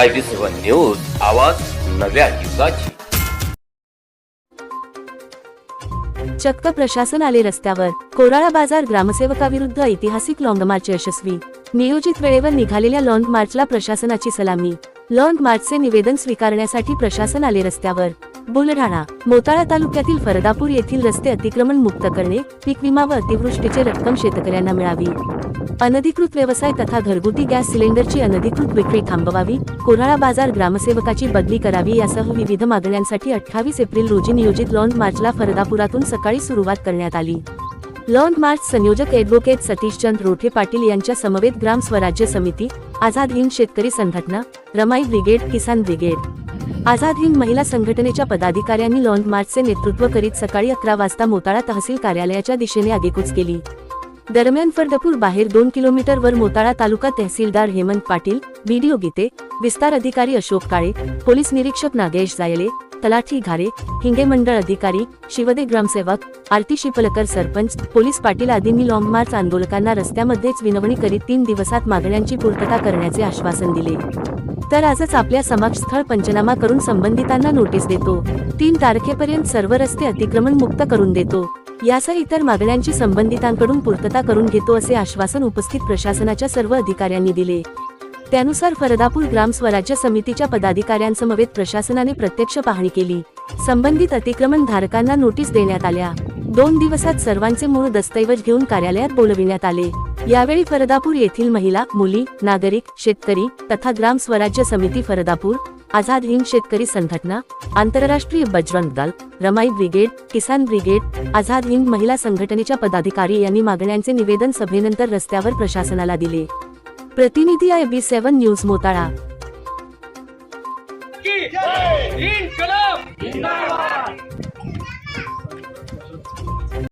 I B seven news आवाज नव्या युगाची. चक्क प्रशासन आले रस्त्यावर. कोराळा बाजार ग्रामसेवकाविरुद्ध ऐतिहासिक लॉंग मार्च यशस्वी. नियोजित वेळेवर निघालेल्या लॉंग मार्चला प्रशासनाची सलामी. लॉंग मार्चचे निवेदन स्वीकारण्यासाठी प्रशासन आले रस्त्यावर. बुलढाणा मोताळा तालुक्यातील फरदापूर येथील रस्ते अतिक्रमण मुक्त करणे पीक विमा व अतिवृष्टीचे रक्कम शेतकऱ्यांना मिळावी. अनधिकृत व्यवसाय तथा घरगुती गॅस सिलेंडरची अनधिकृत विक्री थांबवावी कोराळा बाजार ग्रामसेवकाची बदली करावी यासह विविध मागण्यांसाठी अठ्ठावीस एप्रिल रोजी नियोजित लॉन्ग मार्चला फरदापुरातून सकाळी सुरुवात करण्यात आली. लॉन्ग मार्च संयोजक ॲडव्होकेट सतीशचंद रोठे पाटील यांच्या समवेत ग्राम स्वराज्य समिती आझाद हिंद शेतकरी संघटना रमाई ब्रिगेड किसान ब्रिगेड. आझाद हिंद महिला संघटनेच्या पदाधिकाऱ्यांनी लॉन्ग मार्चचे नेतृत्व करीत सकाळी अकरा वाजता मोताळा तहसील कार्यालयाच्या दिशेने आगेकूच केली. दरम्यान फर्दपूर बाहेर दोन किलोमीटर वर मोताळा तालुका तहसीलदार हेमंत पाटील बीडीओ गीते विस्तार अधिकारी अशोक काळे पोलीस निरीक्षक नागेश जायले तलाठी घारे हिंगे मंडळ अधिकारी शिवदे ग्रामसेवक आरती शिपलकर सरपंच पोलीस पाटील आदींनी लॉंग मार्च आंदोलकांना रस्त्यामध्येच विनवणी करीत तीन दिवसात मागण्यांची पूर्तता करण्याचे आश्वासन दिले. तर आजच आपल्या समाजस्थळ पंचनामा करून संबंधितांना नोटीस देतो. तीन तारखेपर्यंत सर्व रस्ते अतिक्रमण मुक्त करून देतो. यासह इतर मागण्यांची संबंधितांकडून पूर्तता करून घेतो असे आश्वासन उपस्थित प्रशासनाच्या सर्व अधिकाऱ्यांनी दिले. त्यानुसार फरदापूर ग्राम स्वराज्य समितीच्या पदाधिकाऱ्यांसमवेत प्रशासनाने प्रत्यक्ष पाहणी केली. संबंधित अतिक्रमण धारकांना नोटीस देण्यात आल्या. दोन दिवसात सर्वांचे मूळ दस्तऐवज घेऊन कार्यालयात बोलविण्यात आले. यावेळी फरदापूर येथील महिला मुली नागरिक शेतकरी तथा ग्राम स्वराज्य समिती फरदापूर आझाद हिंद शेतकरी संघटना आंतरराष्ट्रीय बजरंग दल रमाई ब्रिगेड किसान ब्रिगेड आझाद हिंद महिला संघटनेच्या पदाधिकारी यांनी मागण्यांचे निवेदन सभेनंतर रस्त्यावर प्रशासनाला दिले. प्रतिनिधी I B seven news Motala.